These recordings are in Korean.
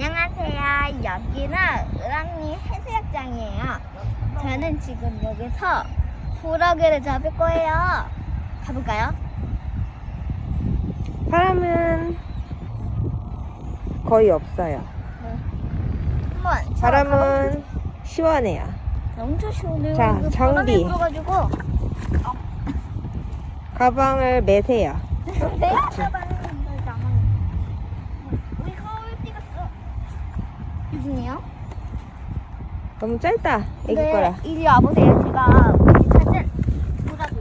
안녕하세요. 여기는 을왕리 해수욕장이에요. 저는 지금 여기서 소라게를 잡을 거예요. 가볼까요? 사람은 거의 없어요. 한번. 저 바람은 시원해요. 가방- 엄청 시원해요. 자, 이거. 바람이 불어가지고. 가방을 매세요. 네? 우리 서울 찍었어. 무슨이요? 너무 짧다. 애기 네, 거라. 이리 와보세요. 제가 우리 찾은 소라게.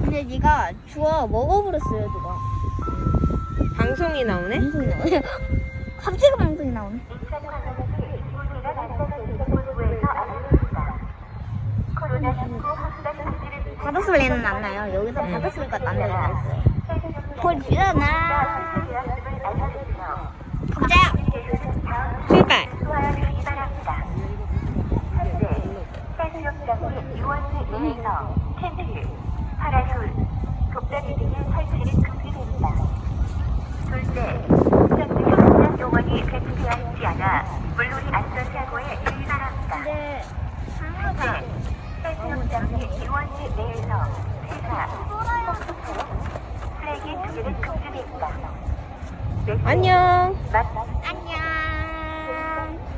근데 네가 주워 먹어버렸어요, 누가. 방송이 나오네? 방송이 나오네. 갑자기 방송이 나오네. 바닷소리는 안 나요. 여기서 음. 바닷소리가 난다고 했어요. 보지나. 가보자. 출발! 유원지 내에서 텐트, 파라솔, 돗자리 등의 설치는 금지됩니다. 둘째, 현장 요원이 배치되어 있지 않아 물놀이 안전사고에 유의바랍니다. 근데 셋째, 상어가 해수욕장의 유원지 내에서 회사, 플래기 투기는 금지됩니다. 안녕! 마-